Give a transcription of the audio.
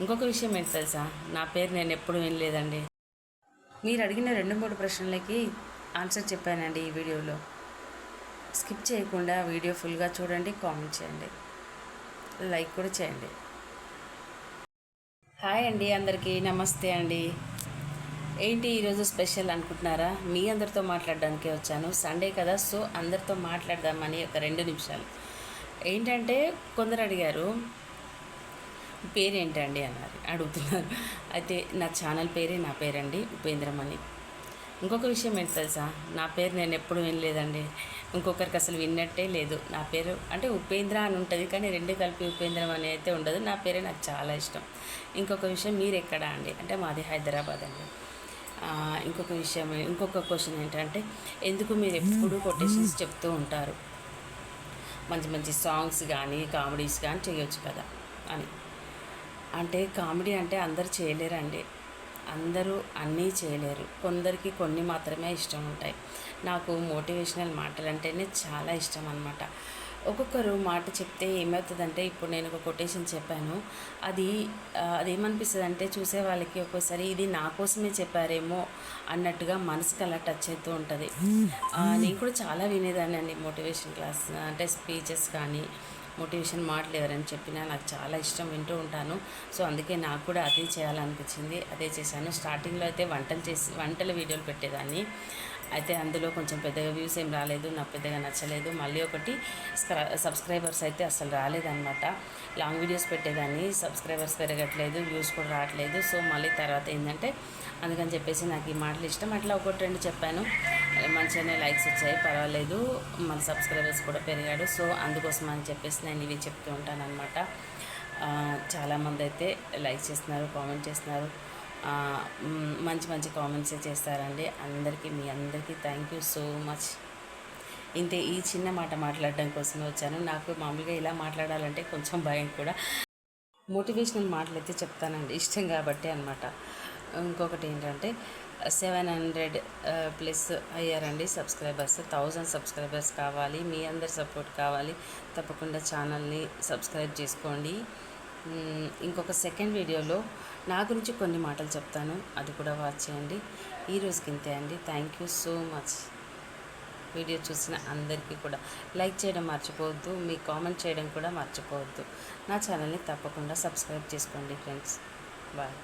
ఇంకొక విషయం ఏంటి తెలుసా? నా పేరు నేను ఎప్పుడు వినలేదండి. మీరు అడిగిన రెండు మూడు ప్రశ్నలకి ఆన్సర్ చెప్పానండి ఈ వీడియోలో. స్కిప్ చేయకుండా వీడియో ఫుల్గా చూడండి కామెంట్ చేయండి. లైక్ కూడా చేయండి. హాయ్ అండి అందరికీ నమస్తే అండి. ఏంటి ఈరోజు స్పెషల్ అనుకుంటున్నారా? మీ అందరితో మాట్లాడడానికే వచ్చాను. సండే కదా సో అందరితో మాట్లాడదామని ఒక రెండు నిమిషాలు. ఏంటంటే కొందరు అడిగారు పేరేంటండి అన్నారు అడుగుతున్నారు. అయితే నా ఛానల్ పేరే నా పేరండి ఉపేంద్రమణి. ఇంకొక విషయం ఏంటి తెలుసా? నా పేరు నేను ఎప్పుడు వినలేదండి. ఇంకొకరికి అసలు విన్నట్టే లేదు. నా పేరు అంటే ఉపేంద్ర అని ఉంటుంది కానీ రెండు కలిపి ఉపేంద్రం అని అయితే ఉండదు. నా పేరే నాకు చాలా ఇష్టం. ఇంకొక విషయం మీరు ఎక్కడా అండి? అంటే మాది హైదరాబాద్ అండి. ఇంకొక విషయం ఇంకొక క్వశ్చన్ ఏంటంటే ఎందుకు మీరు ఎప్పుడు కొటేషన్స్ చెప్తూ ఉంటారు? మంచి మంచి సాంగ్స్ కానీ కామెడీస్ కానీ చేయొచ్చు కదా అని. అంటే కామెడీ అంటే అందరు చేయలేరండి. అందరూ అన్నీ చేయలేరు. కొందరికి కొన్ని మాత్రమే ఇష్టం ఉంటాయి. నాకు మోటివేషనల్ మాటలు అంటేనే చాలా ఇష్టం అనమాట ఒక్కొక్కరు మాట చెప్తే ఏమవుతుందంటే ఇప్పుడు నేను ఒక కొటేషన్ చెప్పాను. అది అదేమనిపిస్తుంది అంటే చూసే వాళ్ళకి ఒక్కోసారి ఇది నా కోసమే చెప్పారేమో అన్నట్టుగా మనసుకి అలా టచ్ అవుతూ ఉంటుంది. నేను కూడా చాలా వినేదాన్ని అండి మోటివేషన్ క్లాస్ అంటే స్పీచెస్ కానీ మోటివేషన్ మాటలు ఎవరైనా చెప్పినా నాకు చాలా ఇష్టం వింటూ ఉంటాను. సో అందుకే నాకు కూడా అదే చేయాలనిపించింది. అదే చేశాను. స్టార్టింగ్లో అయితే వంటలు చేసి వంటల వీడియోలు పెట్టేదాన్ని. అయితే అందులో కొంచెం పెద్దగా వ్యూస్ ఏం రాలేదు. నాకు పెద్దగా నచ్చలేదు. మళ్ళీ ఒకటి సబ్స్క్రైబర్స్ అయితే అసలు రాలేదన్నమాట. లాంగ్ వీడియోస్ పెట్టేదాన్ని. సబ్స్క్రైబర్స్ పెరగట్లేదు. వ్యూస్ కూడా రావట్లేదు. సో మళ్ళీ తర్వాత ఏంటంటే అందుకని చెప్పేసి నాకు ఈ మాటలు ఇష్టం. అట్లా ఒకటి రెండు చెప్పాను. మంచిగానే లైక్స్ వచ్చాయి పర్వాలేదు. మన సబ్స్క్రైబర్స్ కూడా పెరిగాడు. సో అందుకోసం అని చెప్పేసి నేను ఇవి చెప్తూ ఉంటాను అనమాట చాలామంది అయితే లైక్ చేస్తున్నారు కామెంట్ చేస్తున్నారు. మంచి మంచి కామెంట్స్ చేస్తారండి. అందరికీ మీ అందరికీ థ్యాంక్ యూ సో మచ్ ఇంతే ఈ చిన్న మాట మాట్లాడడం కోసమే వచ్చాను. నాకు మామూలుగా ఇలా మాట్లాడాలంటే కొంచెం భయం కూడా. మోటివేషనల్ మాటలు అయితే చెప్తానండి. ఇష్టం కాబట్టి అనమాట ఇంకొకటి ఏంటంటే సెవెన్ హండ్రెడ్ ప్లస్ అయ్యారండి సబ్స్క్రైబర్స్. థౌజండ్ సబ్స్క్రైబర్స్ కావాలి మీ అందరి సపోర్ట్ కావాలి. తప్పకుండా ఛానల్ని సబ్స్క్రైబ్ చేసుకోండి. ఇంకొక సెకండ్ వీడియోలో నా గురించి కొన్ని మాటలు చెప్తాను. అది కూడా వాచ్ చేయండి. ఈ ఇంతే అండి. Thank you so much video చూసిన అందరికీ కూడా లైక్ చేయడం మర్చిపోవద్దు మీ కామెంట్ చేయడం కూడా మర్చిపోవద్దు. నా ఛానల్ని తప్పకుండా సబ్స్క్రైబ్ చేసుకోండి ఫ్రెండ్స్. బాయ్.